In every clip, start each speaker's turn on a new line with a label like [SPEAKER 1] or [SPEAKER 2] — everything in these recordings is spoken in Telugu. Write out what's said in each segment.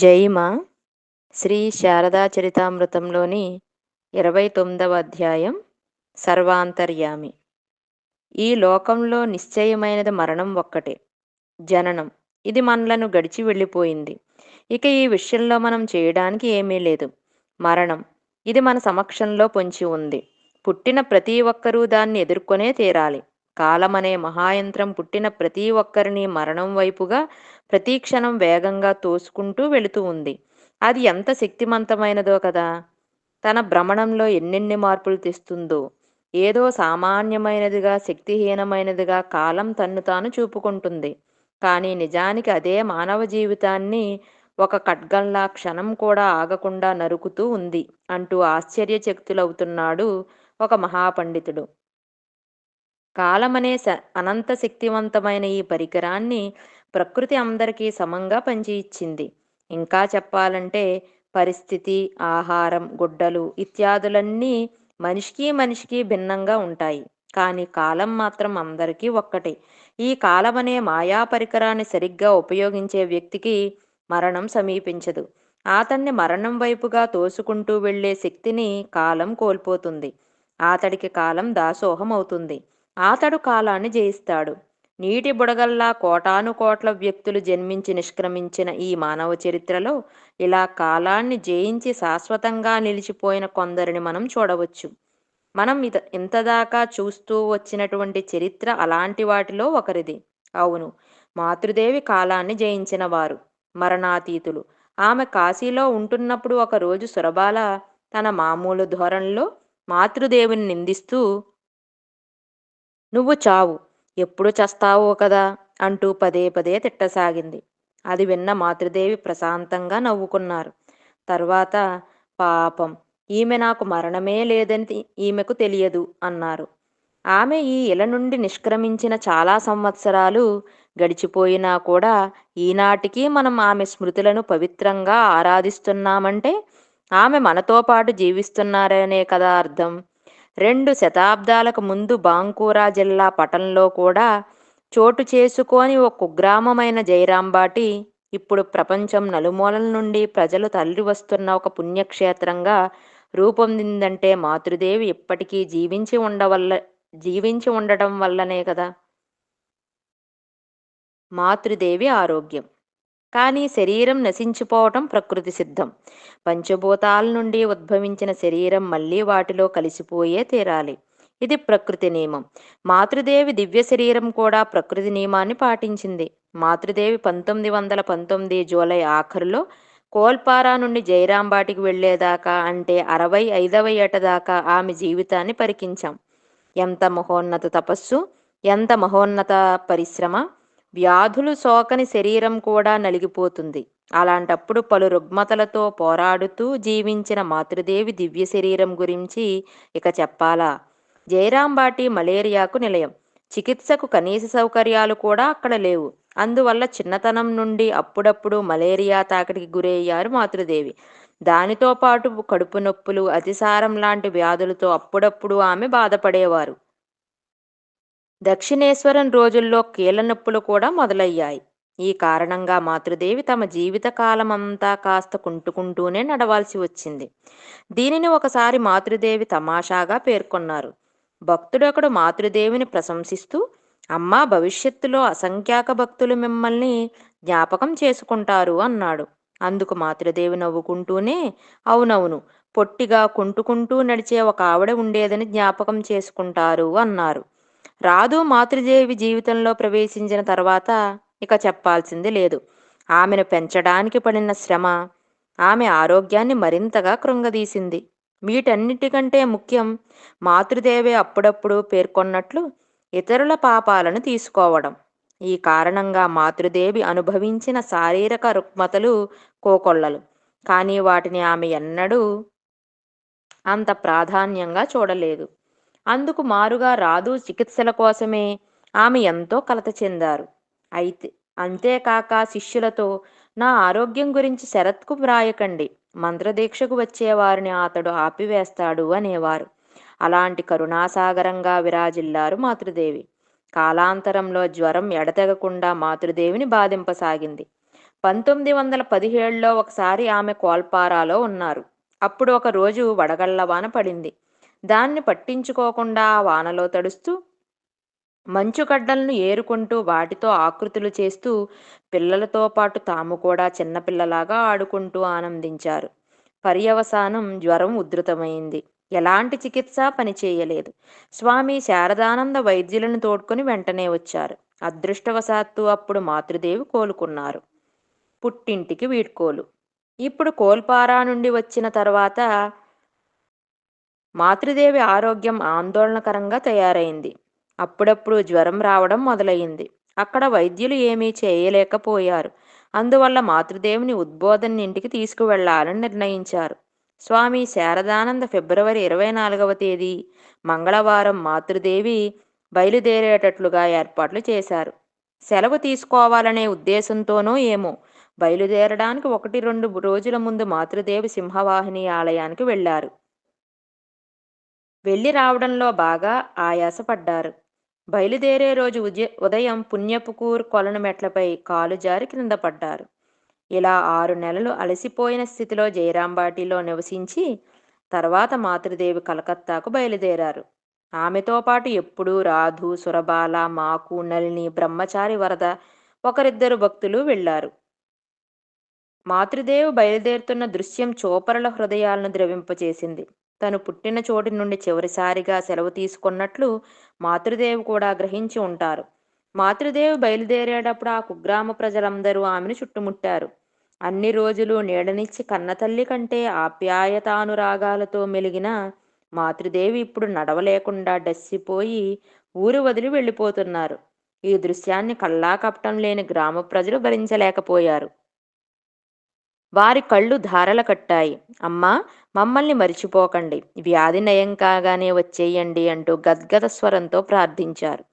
[SPEAKER 1] జైమ శ్రీ శారదా చరితామృతంలోని ఇరవై తొమ్మిదవ అధ్యాయం సర్వాంతర్యామి. ఈ లోకంలో నిశ్చయమైనది మరణం ఒక్కటే జననం. ఇది మనలను గడిచి వెళ్ళిపోయింది. ఇక ఈ విషయంలో మనం చేయడానికి ఏమీ లేదు. మరణం ఇది మన సమక్షంలో పొంచి ఉంది. పుట్టిన ప్రతి ఒక్కరూ దాన్ని ఎదుర్కొనే తీరాలి. కాలమనే మహాయంత్రం పుట్టిన ప్రతి ఒక్కరిని మరణం వైపుగా ప్రతి క్షణం వేగంగా తోసుకుంటూ వెళుతూ ఉంది. అది ఎంత శక్తిమంతమైనదో కదా! తన భ్రమణంలో ఎన్నెన్ని మార్పులు తెస్తుందో! ఏదో సామాన్యమైనదిగా శక్తిహీనమైనదిగా కాలం తన్ను తాను చూపుకుంటుంది. కానీ నిజానికి అదే మానవ జీవితాన్ని ఒక ఖడ్గంలా క్షణం కూడా ఆగకుండా నరుకుతూ ఉంది అంటూ ఆశ్చర్యచక్తులవుతున్నాడు ఒక మహాపండితుడు. కాలమనే అనంత శక్తివంతమైన ఈ పరికరాన్ని ప్రకృతి అందరికీ సమంగా పంచి ఇచ్చింది ఇంకా చెప్పాలంటే పరిస్థితి ఆహారం గుడ్డలు ఇత్యాదులన్నీ మనిషికి మనిషికి భిన్నంగా ఉంటాయి. కానీ కాలం మాత్రం అందరికీ ఒక్కటే. ఈ కాలం అనే మాయా పరికరాన్ని సరిగ్గా ఉపయోగించే వ్యక్తికి మరణం సమీపించదు. అతన్ని మరణం వైపుగా తోసుకుంటూ వెళ్ళే శక్తిని కాలం కోల్పోతుంది. అతడికి కాలం దాసోహం అవుతుంది అతడు కాలాన్ని జయిస్తాడు. నీటి బుడగల్లా కోటాను కోట్ల వ్యక్తులు జన్మించి నిష్క్రమించిన ఈ మానవ చరిత్రలో ఇలా కాలాన్ని జయించి శాశ్వతంగా నిలిచిపోయిన కొందరిని మనం చూడవచ్చు. మనం ఇత ఇంతదాకా చూస్తూ వచ్చినటువంటి చరిత్ర అలాంటి వాటిలో ఒకరిది. అవును మాతృదేవి కాలాన్ని జయించిన వారు మరణాతీతులు. ఆమె కాశీలో ఉంటున్నప్పుడు ఒకరోజు సురబాల తన మామూలు ధోరణిలో మాతృదేవిని నిందిస్తూ నువ్వు చావు ఎప్పుడు చస్తావో కదా అంటూ పదే పదే తిట్టసాగింది. అది విన్న మాతృదేవి ప్రశాంతంగా నవ్వుకున్నారు. తర్వాత పాపం ఈమె నాకు మరణమే లేదని ఈమెకు తెలియదు అన్నారు. ఆమె ఈ ఇల నుండి నిష్క్రమించిన చాలా సంవత్సరాలు గడిచిపోయినా కూడా ఈనాటికి మనం ఆమె స్మృతులను పవిత్రంగా ఆరాధిస్తున్నామంటే ఆమె మనతో పాటు జీవిస్తున్నారనే కదా అర్థం. రెండు శతాబ్దాలకు ముందు బాంకూరా జిల్లా పటంలో కూడా చోటు చేసుకొని ఒక కుగ్రామమైన జైరాంబాటి ఇప్పుడు ప్రపంచం నలుమూలల నుండి ప్రజలు తల్లి వస్తున్న ఒక పుణ్యక్షేత్రంగా రూపొందిందంటే మాతృదేవి ఇప్పటికీ జీవించి ఉండవల్ల జీవించి ఉండటం వల్లనే కదా. మాతృదేవి ఆరోగ్యం. కానీ శరీరం నశించిపోవటం ప్రకృతి సిద్ధం. పంచభూతాల నుండి ఉద్భవించిన శరీరం మళ్ళీ వాటిలో కలిసిపోయే తీరాలి. ఇది ప్రకృతి నియమం. మాతృదేవి దివ్య శరీరం కూడా ప్రకృతి నియమాన్ని పాటించింది. మాతృదేవి పంతొమ్మిది వందల పంతొమ్మిది జూలై ఆఖరులో కోల్పారా నుండి జైరాంబాటికి వెళ్ళేదాకా అంటే అరవై ఐదవ ఏట దాకా ఆమె జీవితాన్ని పరికించాం. ఎంత మహోన్నత తపస్సు ఎంత మహోన్నత పరిశ్రమ వ్యాధులు సోకని శరీరం కూడా నలిగిపోతుంది. అలాంటప్పుడు పలు రుగ్మతలతో పోరాడుతూ జీవించిన మాతృదేవి దివ్య శరీరం గురించి ఇక చెప్పాలా? జయరాంబాటి మలేరియాకు నిలయం. చికిత్సకు కనీస సౌకర్యాలు కూడా అక్కడ లేవు. అందువల్ల చిన్నతనం నుండి అప్పుడప్పుడు మలేరియా తాకిడికి గురయ్యారు మాతృదేవి. దానితో పాటు కడుపు నొప్పులు అతిసారం లాంటి వ్యాధులతో అప్పుడప్పుడు ఆమె బాధపడేవారు. దక్షిణేశ్వరం రోజుల్లో కీళ్ళ నొప్పులు కూడా మొదలయ్యాయి. ఈ కారణంగా మాతృదేవి తమ జీవిత కాలమంతా కాస్త కుంటుకుంటూనే నడవాల్సి వచ్చింది. దీనిని ఒకసారి మాతృదేవి తమాషాగా పేర్కొన్నారు. భక్తుడొకడు మాతృదేవిని ప్రశంసిస్తూ అమ్మా భవిష్యత్తులో అసంఖ్యాక భక్తులు మిమ్మల్ని జ్ఞాపకం చేసుకుంటారు అన్నాడు. అందుకు మాతృదేవి నవ్వుకుంటూనే అవునవును పొట్టిగా కుంటుకుంటూ నడిచే ఒక ఆవిడ ఉండేదని జ్ఞాపకం చేసుకుంటారు అన్నారు. రాధు మాతృదేవి జీవితంలో ప్రవేశించిన తర్వాత ఇక చెప్పాల్సింది లేదు. ఆమెను పెంచడానికి పడిన శ్రమ ఆమె ఆరోగ్యాన్ని మరింతగా కృంగదీసింది. వీటన్నిటికంటే ముఖ్యం మాతృదేవి అప్పుడప్పుడు పేర్కొన్నట్లు ఇతరుల పాపాలను తీసుకోవడం. ఈ కారణంగా మాతృదేవి అనుభవించిన శారీరక రుగ్మతలు కోకొల్లలు. కానీ వాటిని ఆమె ఎన్నడూ అంత ప్రాధాన్యంగా చూడలేదు. అందుకు మారుగా రాదు చికిత్సల కోసమే ఆమె ఎంతో కలత చెందారు. అయితే అంతేకాక శిష్యులతో నా ఆరోగ్యం గురించి శరత్కు వ్రాయకండి మంత్రదీక్షకు వచ్చేవారిని అతడు ఆపివేస్తాడు అనేవారు. అలాంటి కరుణాసాగరంగా విరాజిల్లారు మాతృదేవి. కాలాంతరంలో జ్వరం ఎడతెగకుండా మాతృదేవిని బాధింపసాగింది. పంతొమ్మిది వందల పదిహేడులో ఒకసారి ఆమె కోల్పారాలో ఉన్నారు. అప్పుడు ఒక రోజు వడగళ్ళ వాన పడింది. దాన్ని పట్టించుకోకుండా వానలో తడుస్తూ మంచుగడ్డలను ఏరుకుంటూ వాటితో ఆకృతులు చేస్తూ పిల్లలతో పాటు తాము కూడా చిన్నపిల్లలాగా ఆడుకుంటూ ఆనందించారు. పర్యవసానం జ్వరం ఉధృతమైంది. ఎలాంటి చికిత్స పనిచేయలేదు స్వామి శారదానంద వైద్యులను తోడ్కొని వెంటనే వచ్చారు. అదృష్టవశాత్తు అప్పుడు మాతృదేవి కోలుకున్నారు. పుట్టింటికి వీడ్కోలు. ఇప్పుడు కోల్పారా నుండి వచ్చిన తర్వాత మాతృదేవి ఆరోగ్యం ఆందోళనకరంగా తయారైంది. అప్పుడప్పుడు జ్వరం రావడం మొదలయ్యింది. అక్కడ వైద్యులు ఏమీ చేయలేకపోయారు. అందువల్ల మాతృదేవిని ఉద్బోధన ఇంటికి తీసుకువెళ్ళాలని నిర్ణయించారు. స్వామి శారదానంద ఫిబ్రవరి ఇరవై నాలుగవ తేదీ మంగళవారం మాతృదేవి బయలుదేరేటట్లుగా ఏర్పాట్లు చేశారు. సెలవు తీసుకోవాలనే ఉద్దేశంతోనో ఏమో బయలుదేరడానికి ఒకటి రెండు రోజుల ముందు మాతృదేవి సింహవాహిని ఆలయానికి వెళ్ళారు. వెళ్ళి రావడంలో బాగా ఆయాసపడ్డారు. బయలుదేరే రోజు ఉదయ ఉదయం పుణ్యపుకూర్ కొలను మెట్లపై కాలు జారి క్రింద పడ్డారు. ఇలా ఆరు నెలలు అలసిపోయిన స్థితిలో జయరాంబాటిలో నివసించి తర్వాత మాతృదేవి కలకత్తాకు బయలుదేరారు. ఆమెతో పాటు ఎప్పుడూ రాధు సురబాల మాకు నలిని బ్రహ్మచారి వరద ఒకరిద్దరు భక్తులు వెళ్ళారు మాతృదేవి బయలుదేరుతున్న దృశ్యం చోపరుల హృదయాలను ద్రవింపచేసింది. తను పుట్టిన చోటి నుండి చివరిసారిగా సెలవు తీసుకున్నట్లు మాతృదేవి కూడా గ్రహించి ఉంటారు. మాతృదేవి బయలుదేరేటప్పుడు ఆ కుగ్రామ ప్రజలందరూ ఆమెను చుట్టుముట్టారు. అన్ని రోజులు నీడనిచ్చి కన్నతల్లి కంటే ఆప్యాయతానురాగాలతో మెలిగిన మాతృదేవి ఇప్పుడు నడవలేకుండా డస్సిపోయి ఊరు వదిలి వెళ్ళిపోతున్నారు. ఈ దృశ్యాన్ని కళ్ళా లేని గ్రామ ప్రజలు భరించలేకపోయారు. వారి కళ్ళు ధారల కట్టాయి. అమ్మా మమ్మల్ని మరిచిపోకండి. వ్యాధి నయం కాగానే వచ్చేయండి అంటూ గద్గద స్వరంతో ప్రార్థించారు.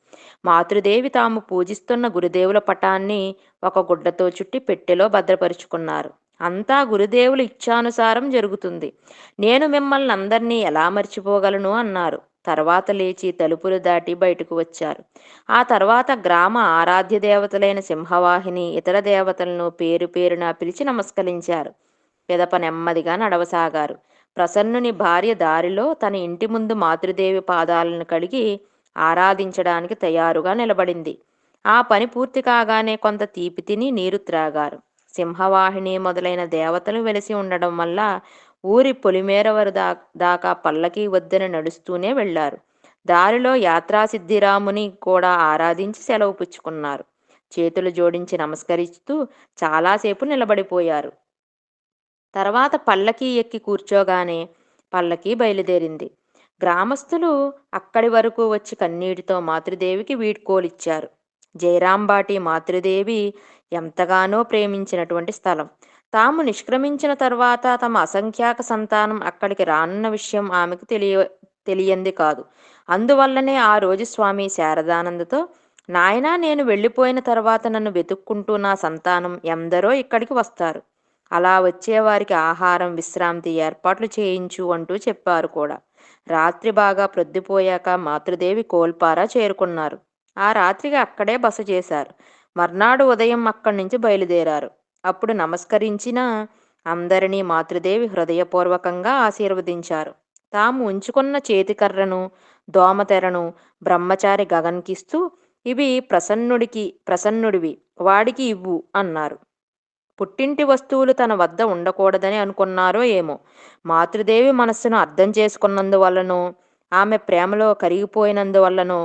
[SPEAKER 1] మాతృదేవి తాము పూజిస్తున్న గురుదేవుల పటాన్ని ఒక గుడ్డతో చుట్టి పెట్టెలో భద్రపరుచుకున్నారు. అంతా గురుదేవుల ఇచ్ఛానుసారం జరుగుతుంది. నేను మిమ్మల్ని అందరినీ ఎలా మర్చిపోగలను? అన్నారు. తర్వాత లేచి తలుపులు దాటి బయటకు వచ్చారు. ఆ తర్వాత గ్రామ ఆరాధ్య దేవతలైన సింహవాహిని ఇతర దేవతలను పేరు పేరున పిలిచి నమస్కరించారు. పిదప నెమ్మదిగా నడవసాగారు. ప్రసన్నుని భార్య దారిలో తన ఇంటి ముందు మాతృదేవి పాదాలను కడిగి ఆరాధించడానికి తయారుగా నిలబడింది. ఆ పని పూర్తి కాగానే కొంత తీపి తిని నీరు త్రాగారు. సింహవాహిని మొదలైన దేవతలు వెలిసి ఉండడం వల్ల ఊరి పొలిమేరవరు దా దాకా పల్లకి వద్దన నడుస్తూనే వెళ్ళారు దారిలో యాత్రాసిద్ధిరాముని కూడా ఆరాధించి సెలవు పుచ్చుకున్నారు. చేతులు జోడించి నమస్కరిస్తూ చాలాసేపు నిలబడిపోయారు. తర్వాత పల్లకి ఎక్కి కూర్చోగానే పల్లకి బయలుదేరింది. గ్రామస్తులు అక్కడి వరకు వచ్చి కన్నీటితో మాతృదేవికి వీడ్కోలిచ్చారు. జయరాంబాటి మాతృదేవి ఎంతగానో ప్రేమించినటువంటి స్థలం. తాము నిష్క్రమించిన తర్వాత తమ అసంఖ్యాక సంతానం అక్కడికి రానున్న విషయం ఆమెకు తెలియ తెలియంది కాదు. అందువల్లనే ఆ రోజు స్వామి శారదానందతో నాయనా నేను వెళ్ళిపోయిన తర్వాత నన్ను వెతుక్కుంటూ నా సంతానం ఎందరో ఇక్కడికి వస్తారు. అలా వచ్చేవారికి ఆహారం విశ్రాంతి ఏర్పాట్లు చేయించు అంటూ చెప్పారు కూడా. రాత్రి బాగా ప్రొద్దుపోయాక మాతృదేవి కోల్పారా చేరుకున్నారు. ఆ రాత్రికి అక్కడే బస చేశారు. మర్నాడు ఉదయం అక్కడి నుంచి బయలుదేరారు. అప్పుడు నమస్కరించిన అందరినీ మాతృదేవి హృదయపూర్వకంగా ఆశీర్వదించారు. తాము ఉంచుకున్న చేతికర్రను దోమతెరను బ్రహ్మచారి గగన్కిస్తూ ఇవి ప్రసన్నుడికి ప్రసన్నుడివి వాడికి ఇవ్వు అన్నారు. పుట్టింటి వస్తువులు తన వద్ద ఉండకూడదని అనుకున్నారో ఏమో. మాతృదేవి మనస్సును అర్థం చేసుకున్నందువల్లనో ఆమె ప్రేమలో కరిగిపోయినందువల్లనో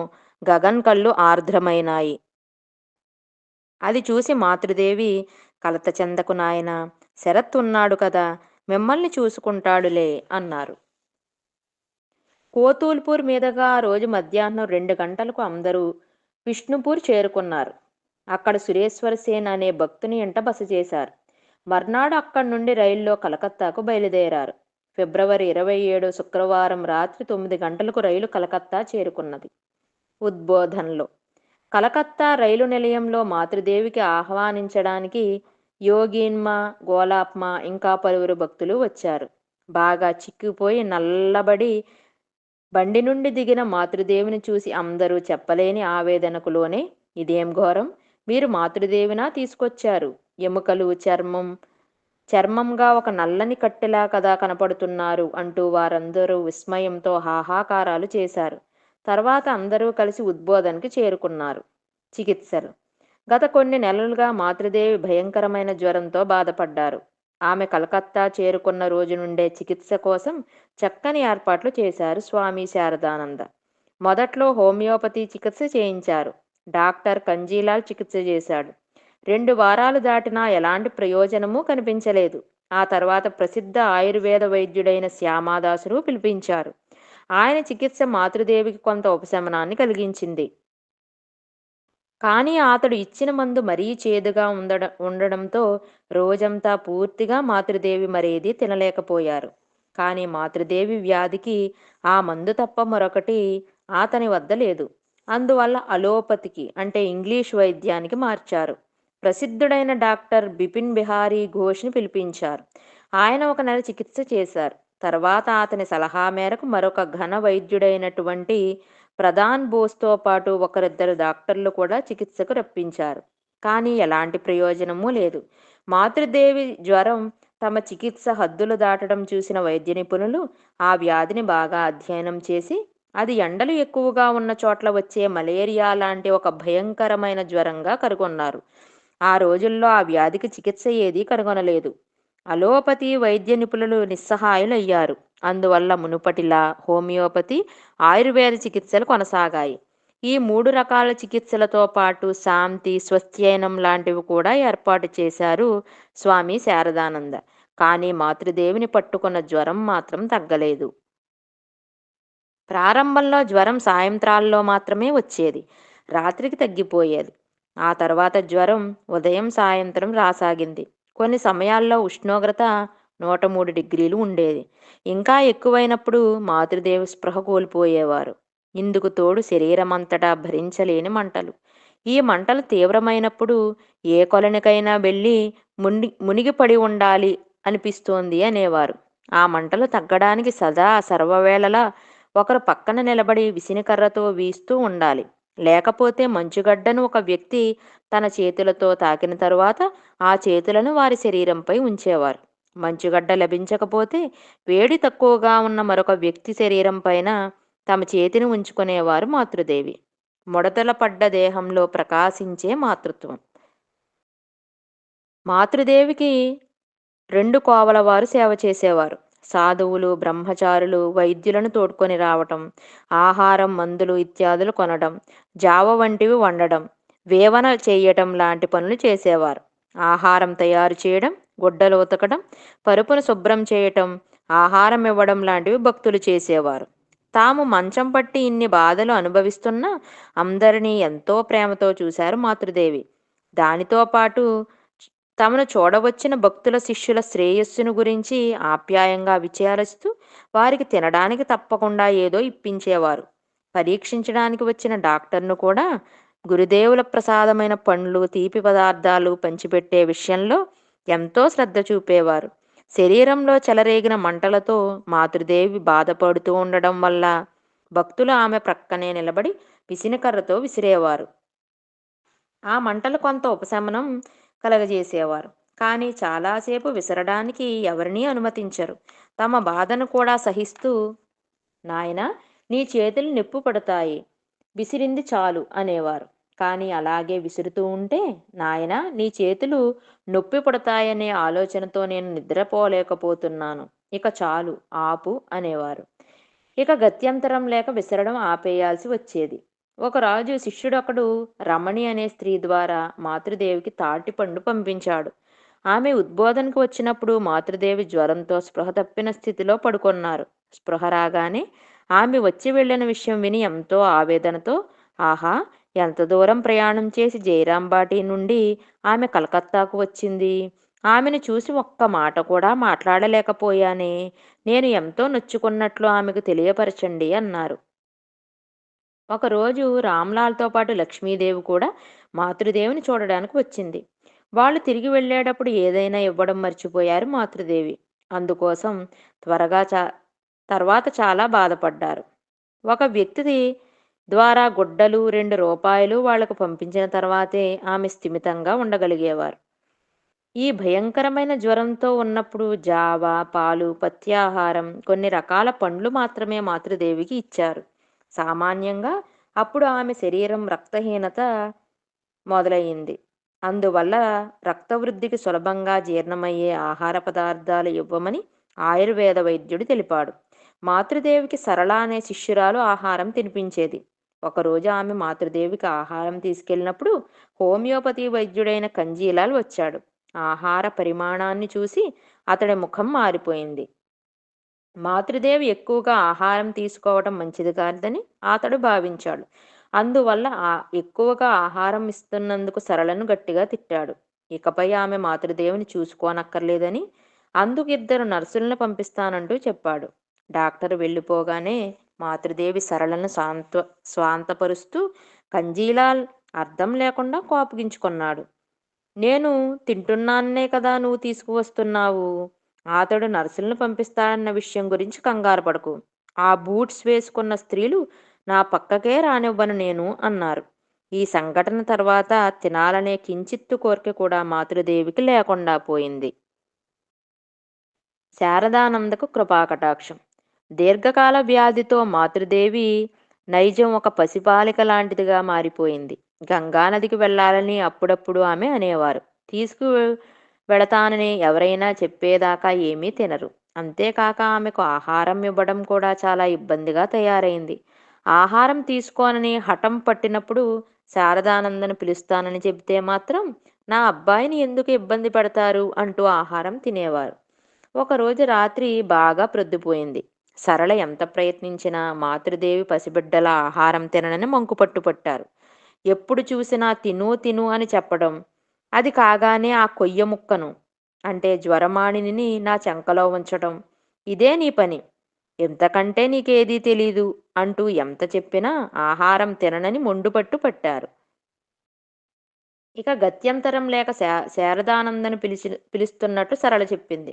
[SPEAKER 1] గగన్ కళ్ళు ఆర్ద్రమైనాయి. అది చూసి మాతృదేవి కలత చెందకు నాయన శరత్ ఉన్నాడు కదా మిమ్మల్ని చూసుకుంటాడులే అన్నారు. కోతూల్పూర్ మీదుగా ఆ రోజు మధ్యాహ్నం రెండు గంటలకు అందరూ విష్ణుపూర్ చేరుకున్నారు. అక్కడ సురేశ్వర సేన్ అనే భక్తుని ఇంట బస చేశారు. మర్నాడు అక్కడి నుండి రైల్లో కలకత్తాకు బయలుదేరారు. ఫిబ్రవరి ఇరవై ఏడు శుక్రవారం రాత్రి తొమ్మిది గంటలకు రైలు కలకత్తా చేరుకున్నది. ఉద్బోధనలో కలకత్తా రైలు నిలయంలో మాతృదేవికి ఆహ్వానించడానికి యోగీన్మ గోలాప్మ ఇంకా పలువురు భక్తులు వచ్చారు. బాగా చిక్కిపోయి నల్లబడి బండి నుండి దిగిన మాతృదేవిని చూసి అందరూ చెప్పలేని ఆవేదనకు లోనే ఇదేం ఘోరం? మీరు మాతృదేవినా తీసుకొచ్చారు. ఎముకలు చర్మం చర్మంగా ఒక నల్లని కట్టెలా కదా కనపడుతున్నారు అంటూ వారందరూ విస్మయంతో హాహాకారాలు చేశారు. తర్వాత అందరూ కలిసి ఉద్బోధనకి చేరుకున్నారు. చికిత్సలు. గత కొన్ని నెలలుగా మాతృదేవి భయంకరమైన జ్వరంతో బాధపడ్డారు. ఆమె కలకత్తా చేరుకున్న రోజు నుండే చికిత్స కోసం చక్కని ఏర్పాట్లు చేశారు స్వామి శారదానంద. మొదట్లో హోమియోపతి చికిత్స చేయించారు. డాక్టర్ కంజీలాల్ చికిత్స చేశాడు. రెండు వారాలు దాటినా ఎలాంటి ప్రయోజనమూ కనిపించలేదు. ఆ తర్వాత ప్రసిద్ధ ఆయుర్వేద వైద్యుడైన శ్యామాదాసును పిలిపించారు. ఆయన చికిత్స మాతృదేవికి కొంత ఉపశమనాన్ని కలిగించింది. కానీ అతడు ఇచ్చిన మందు మరీ చేదుగా ఉండడ ఉండడంతో రోజంతా పూర్తిగా మాతృదేవి మరేది తినలేకపోయారు. కానీ మాతృదేవి వ్యాధికి ఆ మందు తప్ప మరొకటి అతని వద్ద లేదు. అందువల్ల అలోపతికి అంటే ఇంగ్లీష్ వైద్యానికి మార్చారు. ప్రసిద్ధుడైన డాక్టర్ బిపిన్ బిహారీ ఘోష్ని పిలిపించారు. ఆయన ఒక నెల చికిత్స చేశారు. తర్వాత అతని సలహా మేరకు మరొక ఘన వైద్యుడైనటువంటి ప్రధాన్ బోస్తో పాటు ఒకరిద్దరు డాక్టర్లు కూడా చికిత్సకు రప్పించారు. కానీ ఎలాంటి ప్రయోజనమూ లేదు. మాతృదేవి జ్వరం తమ చికిత్స హద్దులు దాటడం చూసిన వైద్య నిపుణులు ఆ వ్యాధిని బాగా అధ్యయనం చేసి అది ఎండలు ఎక్కువగా ఉన్న చోట్ల వచ్చే మలేరియా లాంటి ఒక భయంకరమైన జ్వరంగా కనుగొన్నారు. ఆ రోజుల్లో ఆ వ్యాధికి చికిత్స ఏదీ కనుగొనలేదు. అలోపతి వైద్య నిపుణులు నిస్సహాయులయ్యారు. అందువల్ల మునుపటిలా హోమియోపతి ఆయుర్వేద చికిత్సలు కొనసాగాయి. ఈ మూడు రకాల చికిత్సలతో పాటు శాంతి స్వస్థ్యయనం లాంటివి కూడా ఏర్పాటు చేశారు స్వామి శారదానంద. కానీ మాతృదేవిని పట్టుకున్న జ్వరం మాత్రం తగ్గలేదు. ప్రారంభంలో జ్వరం సాయంత్రాల్లో మాత్రమే వచ్చేది. రాత్రికి తగ్గిపోయేది. ఆ తర్వాత జ్వరం ఉదయం సాయంత్రం రాసాగింది. కొన్ని సమయాల్లో ఉష్ణోగ్రత నూట మూడు డిగ్రీలు ఉండేది. ఇంకా ఎక్కువైనప్పుడు మాతృదేవ స్పృహ కోల్పోయేవారు. ఇందుకు తోడు శరీరమంతటా భరించలేని మంటలు. ఈ మంటలు తీవ్రమైనప్పుడు ఏ కొలనికైనా వెళ్ళి ముని మునిగిపడి ఉండాలి అనిపిస్తోంది అనేవారు. ఆ మంటలు తగ్గడానికి సదా సర్వవేళలా ఒకరు పక్కన నిలబడి విసినికర్రతో వీస్తూ ఉండాలి. లేకపోతే మంచుగడ్డను ఒక వ్యక్తి తన చేతులతో తాకిన తరువాత ఆ చేతులను వారి శరీరంపై ఉంచేవారు. మంచుగడ్డ లభించకపోతే వేడి తక్కువగా ఉన్న మరొక వ్యక్తి శరీరం పైన తమ చేతిని ఉంచుకునేవారు మాతృదేవి. ముడతల పడ్డ దేహంలో ప్రకాశించే మాతృత్వం. మాతృదేవికి రెండు కోవల వారు సేవ చేసేవారు. సాధువులు బ్రహ్మచారులు వైద్యులను తోడ్కొని రావటం ఆహారం మందులు ఇత్యాదులు కొనడం జావ వంటివి వండడం వేవన చేయటం లాంటి పనులు చేసేవారు. ఆహారం తయారు చేయడం గుడ్డలు ఉతకడం పరుపును శుభ్రం చేయటం ఆహారం ఇవ్వడం లాంటివి భక్తులు చేసేవారు. తాము మంచం పట్టి ఇన్ని బాధలు అనుభవిస్తున్నా అందరినీ ఎంతో ప్రేమతో చూశారు మాతృదేవి. దానితో పాటు తమను చూడవచ్చిన భక్తుల శిష్యుల శ్రేయస్సును గురించి ఆప్యాయంగా విచారిస్తూ వారికి తినడానికి తప్పకుండా ఏదో ఇప్పించేవారు. పరీక్షించడానికి వచ్చిన డాక్టర్ను కూడా గురుదేవుల ప్రసాదమైన పండ్లు తీపి పదార్థాలు పంచిపెట్టే విషయంలో ఎంతో శ్రద్ధ చూపేవారు. శరీరంలో చెలరేగిన మంటలతో మాతృదేవి బాధపడుతూ ఉండడం వల్ల భక్తులు ఆమె ప్రక్కనే నిలబడి విసినకర్రతో విసిరేవారు. ఆ మంటలు కొంత ఉపశమనం కలగజేసేవారు. కానీ చాలాసేపు విసరడానికి ఎవరినీ అనుమతించరు. తమ బాధను కూడా సహిస్తూ నాయన నీ చేతులు నొప్పి పడతాయి. విసిరింది చాలు అనేవారు. కానీ అలాగే విసురుతూ ఉంటే నాయన నీ చేతులు నొప్పి పడతాయనే ఆలోచనతో నేను నిద్రపోలేకపోతున్నాను. ఇక చాలు ఆపు అనేవారు. ఇక గత్యంతరం లేక విసరడం ఆపేయాల్సి వచ్చేది. ఒక రాజు శిష్యుడొకడు రమణి అనే స్త్రీ ద్వారా మాతృదేవికి తాటిపండు పంపించాడు. ఆమె ఉద్బోధనకు వచ్చినప్పుడు మాతృదేవి జ్వరంతో స్పృహ తప్పిన స్థితిలో పడుకొన్నారు. స్పృహ రాగానే ఆమె వచ్చి వెళ్ళిన విషయం విని ఎంతో ఆవేదనతో ఆహా ఎంత దూరం ప్రయాణం చేసి జయరాంబాటి నుండి ఆమె కలకత్తాకు వచ్చింది. ఆమెను చూసి ఒక్క మాట కూడా మాట్లాడలేకపోయానే. నేను ఎంతో నొచ్చుకున్నట్లు ఆమెకు తెలియపరచండి అన్నారు. ఒకరోజు రామ్లాల్తో పాటు లక్ష్మీదేవి కూడా మాతృదేవిని చూడడానికి వచ్చింది. వాళ్ళు తిరిగి వెళ్ళేటప్పుడు ఏదైనా ఇవ్వడం మర్చిపోయారు మాతృదేవి. అందుకోసం త్వరగా చా తర్వాత చాలా బాధపడ్డారు. ఒక వ్యక్తి ద్వారా గుడ్డలు రెండు రూపాయలు వాళ్ళకు పంపించిన తర్వాతే ఆమె స్థిమితంగా ఉండగలిగేవారు. ఈ భయంకరమైన జ్వరంతో ఉన్నప్పుడు జావ పాలు పత్యాహారం కొన్ని రకాల పండ్లు మాత్రమే మాతృదేవికి ఇచ్చారు. సామాన్యంగా అప్పుడు ఆమె శరీరం రక్తహీనత మొదలయ్యింది అందువల్ల రక్తవృద్ధికి సులభంగా జీర్ణమయ్యే ఆహార పదార్థాలు ఇవ్వమని ఆయుర్వేద వైద్యుడు తెలిపాడు. మాతృదేవికి సరళ అనే శిష్యురాలు ఆహారం తినిపించేది. ఒకరోజు ఆమె మాతృదేవికి ఆహారం తీసుకెళ్ళినప్పుడు హోమియోపతి వైద్యుడైన కంజీలాల్ వచ్చాడు. ఆహార పరిమాణాన్ని చూసి అతడి ముఖం మారిపోయింది. మాతృదేవి ఎక్కువగా ఆహారం తీసుకోవడం మంచిది కాదని అతడు భావించాడు. అందువల్ల ఆ ఎక్కువగా ఆహారం ఇస్తున్నందుకు సరళను గట్టిగా తిట్టాడు. ఇకపై ఆమె మాతృదేవిని చూసుకోనక్కర్లేదని అందుకు ఇద్దరు నర్సులను పంపిస్తానంటూ చెప్పాడు. డాక్టర్ వెళ్ళిపోగానే మాతృదేవి సరళను శాంత స్వాంతపరుస్తూ కంజీలాల్ అర్థం లేకుండా కోపగించుకున్నాడు. నేను తింటున్నానే కదా నువ్వు తీసుకువస్తున్నావు? అతడు నర్సులను పంపిస్తాడన్న విషయం గురించి కంగారు పడకు. ఆ బూట్స్ వేసుకున్న స్త్రీలు నా పక్కకే రానివ్వను నేను అన్నారు. ఈ సంఘటన తర్వాత తినాలనే కించిత్తు కోరిక కూడా మాతృదేవికి లేకుండా పోయింది. శారదానందకు కృపాకటాక్షం. దీర్ఘకాల వ్యాధితో మాతృదేవి నైజం ఒక పసిపాలిక లాంటిదిగా మారిపోయింది. గంగానదికి వెళ్ళాలని అప్పుడప్పుడు ఆమె అనేవారు. తీసుకు వెళతానని ఎవరైనా చెప్పేదాకా ఏమీ తినరు. అంతేకాక ఆమెకు ఆహారం ఇవ్వడం కూడా చాలా ఇబ్బందిగా తయారైంది. ఆహారం తీసుకోనని హఠం పట్టినప్పుడు శారదానందను పిలుస్తానని చెబితే మాత్రం నా అబ్బాయిని ఎందుకు ఇబ్బంది పెడతారు? అంటూ ఆహారం తినేవారు. ఒకరోజు రాత్రి బాగా ప్రొద్దుపోయింది. సరళ ఎంత ప్రయత్నించినా మాతృదేవి పసిబిడ్డల ఆహారం తిననని మంకుపట్టు పట్టారు ఎప్పుడు చూసినా తిను తిను అని చెప్పడం అది కాగానే ఆ కొయ్య ముక్కను అంటే జ్వరమాణిని నా చెంకలో ఉంచటం ఇదే నీ పని. ఎంతకంటే నీకేదీ తెలీదు అంటూ ఎంత చెప్పినా ఆహారం తిననని మొండుపట్టు పట్టారు. ఇక గత్యంతరం లేక శా శారదానందను పిలిచి పిలుస్తున్నట్టు సరళ చెప్పింది.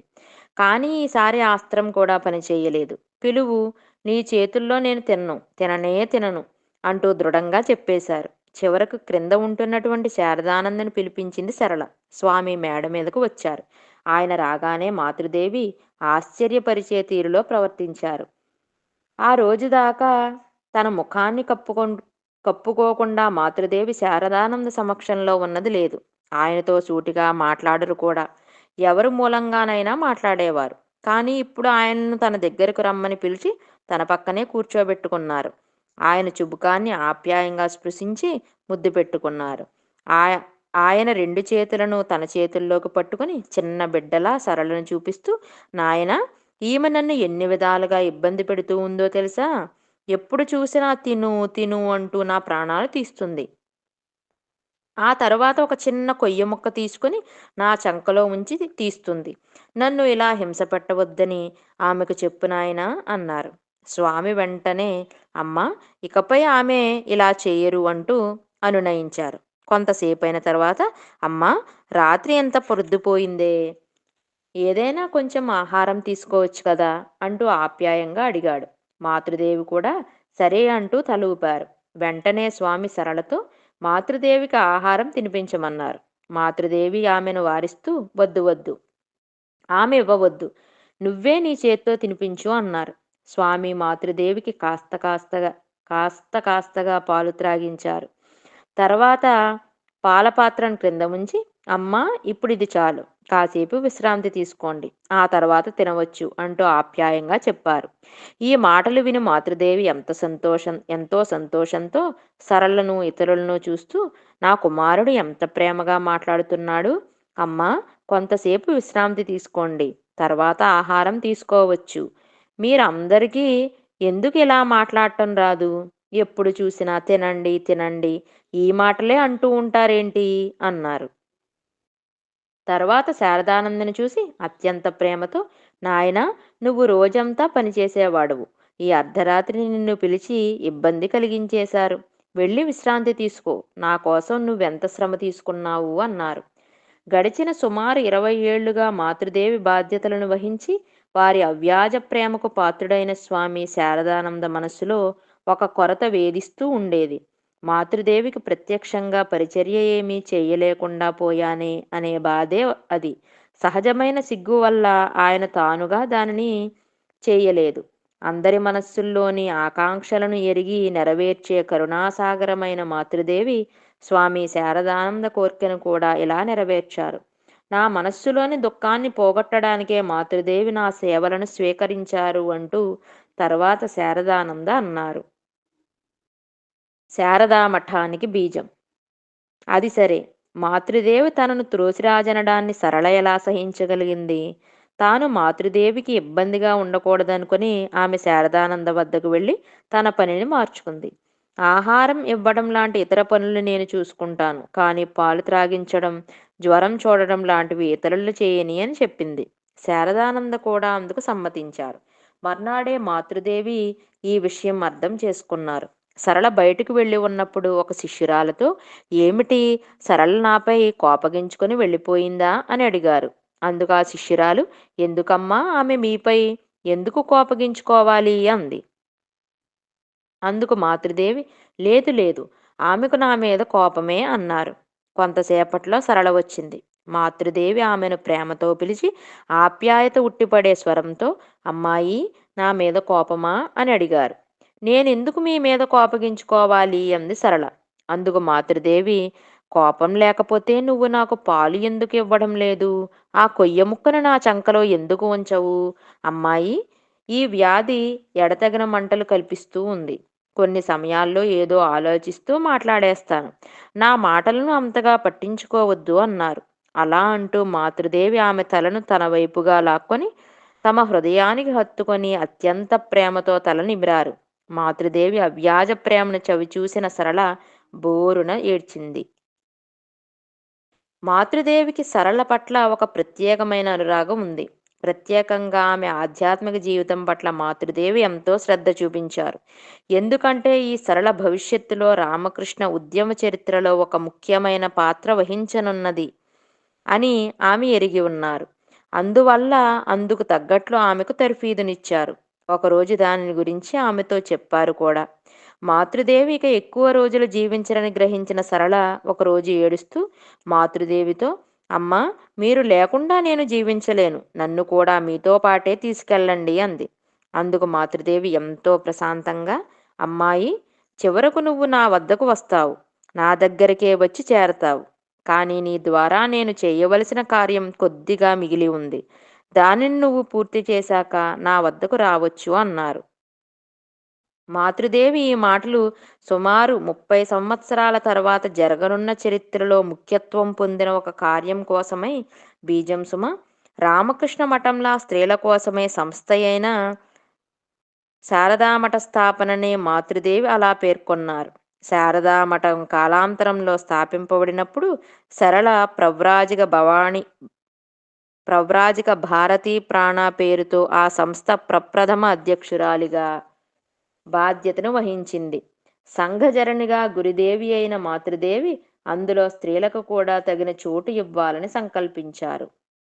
[SPEAKER 1] కానీ ఈసారి ఆస్త్రం కూడా పనిచేయలేదు పిలువు నీ చేతుల్లో నేను తినను తిననే తినను అంటూ దృఢంగా చెప్పేశారు. చివరకు క్రింద ఉంటున్నటువంటి శారదానందని పిలిపించింది సరళ. స్వామి మేడ మీదకు వచ్చారు. ఆయన రాగానే మాతృదేవి ఆశ్చర్యపరిచే తీరులో ప్రవర్తించారు. ఆ రోజు దాకా తన ముఖాన్ని కప్పుకొ కప్పుకోకుండా మాతృదేవి శారదానంద సమక్షంలో ఉన్నది లేదు. ఆయనతో సూటిగా మాట్లాడరు కూడా. ఎవరు మూలంగానైనా మాట్లాడేవారు. కానీ ఇప్పుడు ఆయనను తన దగ్గరకు రమ్మని పిలిచి తన పక్కనే కూర్చోబెట్టుకున్నారు. ఆయన చుబుకాన్ని ఆప్యాయంగా స్పృశించి ముద్దు పెట్టుకున్నారు. ఆయ ఆయన రెండు చేతులను తన చేతుల్లోకి పట్టుకుని చిన్న బిడ్డలా సరళను చూపిస్తూ నాయన ఈమె నన్ను ఎన్ని విధాలుగా ఇబ్బంది పెడుతూ ఉందో తెలుసా? ఎప్పుడు చూసినా తిను తిను అంటూ నా ప్రాణాలు తీస్తుంది. ఆ తర్వాత ఒక చిన్న కొయ్య ముక్క తీసుకుని నా చంకలో ఉంచి తీస్తుంది. నన్ను ఇలా హింస పెట్టవద్దని ఆమెకు చెప్పు నాయనా అన్నారు. స్వామి వెంటనే అమ్మ ఇకపై ఆమె ఇలా చేయరు అంటూ అనునయించారు. కొంతసేపైన తర్వాత అమ్మ రాత్రి ఎంత పొద్దుపోయిందే ఏదైనా కొంచెం ఆహారం తీసుకోవచ్చు కదా అంటూ ఆప్యాయంగా అడిగాడు. మాతృదేవి కూడా సరే అంటూ తల ఊపారు వెంటనే స్వామి సరళతో మాతృదేవికి ఆహారం తినిపించమన్నారు. మాతృదేవి ఆమెను వారిస్తూ వద్దు వద్దు. ఆమె ఇవ్వవద్దు. నువ్వే నీ చేత్తో తినిపించు అన్నారు. స్వామి మాతృదేవికి కాస్త కాస్తగా కాస్త కాస్తగా పాలు త్రాగించారు. తర్వాత పాల పాత్రను క్రింద ఉంచి అమ్మ ఇప్పుడు ఇది చాలు. కాసేపు విశ్రాంతి తీసుకోండి. ఆ తర్వాత తినవచ్చు అంటూ ఆప్యాయంగా చెప్పారు. ఈ మాటలు విని మాతృదేవి ఎంత సంతోషం ఎంతో సంతోషంతో సరళను ఇతరులను చూస్తూ నా కుమారుడు ఎంత ప్రేమగా మాట్లాడుతున్నాడు. అమ్మ కొంతసేపు విశ్రాంతి తీసుకోండి. తర్వాత ఆహారం తీసుకోవచ్చు. మీరందరికీ ఎందుకు ఇలా మాట్లాడటం రాదు? ఎప్పుడు చూసినా తినండి తినండి ఈ మాటలే అంటూ ఉంటారేంటి? అన్నారు. తర్వాత శారదానందని చూసి అత్యంత ప్రేమతో నాయన నువ్వు రోజంతా పనిచేసేవాడువు ఈ అర్ధరాత్రి నిన్ను పిలిచి ఇబ్బంది కలిగించేశారు. వెళ్ళి విశ్రాంతి తీసుకో. నా కోసం నువ్వెంత శ్రమ తీసుకున్నావు? అన్నారు. గడిచిన సుమారు ఇరవై ఏళ్ళుగా మాతృదేవి బాధ్యతలను వహించి వారి అవ్యాజ ప్రేమకు పాత్రుడైన స్వామి శారదానంద మనస్సులో ఒక కొరత వేధిస్తూ ఉండేది. మాతృదేవికి ప్రత్యక్షంగా పరిచర్య ఏమీ చేయలేకుండా పోయానే అనే బాధే అది. సహజమైన సిగ్గు వల్ల ఆయన తానుగా దానిని చేయలేదు. అందరి మనస్సుల్లోని ఆకాంక్షలను ఎరిగి నెరవేర్చే కరుణాసాగరమైన మాతృదేవి స్వామి శారదానంద కోర్కెను కూడా ఇలా నెరవేర్చారు. నా మనస్సులోని దుఃఖాన్ని పోగొట్టడానికే మాతృదేవి నా సేవలను స్వీకరించారు అంటూ తర్వాత శారదానంద అన్నారు. శారదా మఠానికి బీజం. అది సరే మాతృదేవి తనను త్రోసిరాజనడాన్ని సరళ ఎలా సహించగలిగింది. తాను మాతృదేవికి ఇబ్బందిగా ఉండకూడదనుకుని ఆమె శారదానంద వద్దకు వెళ్ళి తన పనిని మార్చుకుంది. ఆహారం ఇవ్వడం లాంటి ఇతర పనులు నేను చూసుకుంటాను. కానీ పాలు త్రాగించడం జ్వరం చూడడం లాంటివి ఇతరులు చేయని అని చెప్పింది. శారదానంద కూడా అందుకు సమ్మతించారు. మర్నాడే మాతృదేవి ఈ విషయం అర్థం చేసుకున్నారు. సరళ బయటకు వెళ్ళి ఉన్నప్పుడు ఒక శిష్యురాలతో ఏమిటి? సరళ నాపై కోపగించుకొని వెళ్ళిపోయిందా? అని అడిగారు. అందుకు ఆ శిష్యురాలు ఎందుకమ్మా ఆమె మీపై? ఎందుకు కోపగించుకోవాలి? అంది. అందుకు మాతృదేవి లేదు లేదు ఆమెకు నా మీద కోపమే అన్నారు. కొంతసేపట్లో సరళ వచ్చింది. మాతృదేవి ఆమెను ప్రేమతో పిలిచి ఆప్యాయత ఉట్టిపడే స్వరంతో అమ్మాయి నా మీద కోపమా? అని అడిగారు. నేనెందుకు మీ మీద కోపగించుకోవాలి? అంది సరళ. అందుకు మాతృదేవి కోపం లేకపోతే నువ్వు నాకు పాలు ఎందుకు ఇవ్వడం లేదు? ఆ కొయ్య ముక్కను నా చంకలో ఎందుకు ఉంచవు? అమ్మాయి ఈ వ్యాధి ఎడతగిన మంటలు కల్పిస్తూ ఉంది. కొన్ని సమయాల్లో ఏదో ఆలోచిస్తూ మాట్లాడేస్తాను. నా మాటలను అంతగా పట్టించుకోవద్దు అన్నారు. అలా అంటూ మాతృదేవి ఆమె తలను తన వైపుగా లాక్కొని తమ హృదయానికి హత్తుకొని అత్యంత ప్రేమతో తల నిమిరారు. మాతృదేవి అవ్యాజ ప్రేమను చవి చూసిన సరళ బోరున ఏడ్చింది. మాతృదేవికి సరళ పట్ల ఒక ప్రత్యేకమైన అనురాగం ఉంది. ప్రత్యేకంగా ఆమె ఆధ్యాత్మిక జీవితం పట్ల మాతృదేవి ఎంతో శ్రద్ధ చూపించారు. ఎందుకంటే ఈ సరళ భవిష్యత్తులో రామకృష్ణ ఉద్యమ చరిత్రలో ఒక ముఖ్యమైన పాత్ర వహించనున్నది అని ఆమె ఎరిగి ఉన్నారు. అందువల్ల అందుకు తగ్గట్లు ఆమెకు తర్ఫీదునిచ్చారు. ఒకరోజు దానిని గురించి ఆమెతో చెప్పారు కూడా. మాతృదేవి ఇక ఎక్కువ రోజులు జీవించరని గ్రహించిన సరళ ఒకరోజు ఏడుస్తూ మాతృదేవితో అమ్మా మీరు లేకుండా నేను జీవించలేను. నన్ను కూడా మీతో పాటే తీసుకెళ్ళండి అంది. అందుకు మాతృదేవి ఎంతో ప్రశాంతంగా అమ్మాయి చివరకు నువ్వు నా వద్దకు వస్తావు. నా దగ్గరికే వచ్చి చేరతావు. కానీ నీ ద్వారా నేను చేయవలసిన కార్యం కొద్దిగా మిగిలి ఉంది. దానిని నువ్వు పూర్తి చేశాక నా వద్దకు రావచ్చు అన్నారు. మాతృదేవి ఈ మాటలు సుమారు ముప్పై సంవత్సరాల తర్వాత జరగనున్న చరిత్రలో ముఖ్యత్వం పొందిన ఒక కార్యం కోసమై బీజం సుమ రామకృష్ణ మఠంలా స్త్రీల కోసమే సంస్థ అయిన శారదామఠ స్థాపననే మాతృదేవి అలా పేర్కొన్నారు. శారదామఠం కాలాంతరంలో స్థాపింపబడినప్పుడు సరళ ప్రవ్రాజిక భవాణి ప్రవ్రాజిక భారతీ ప్రాణ పేరుతో ఆ సంస్థ ప్రప్రథమ అధ్యక్షురాలిగా బాధ్యతను వహించింది. సంఘజరణిగా గురిదేవి అయిన మాతృదేవి అందులో స్త్రీలకు కూడా తగిన చోటు ఇవ్వాలని సంకల్పించారు.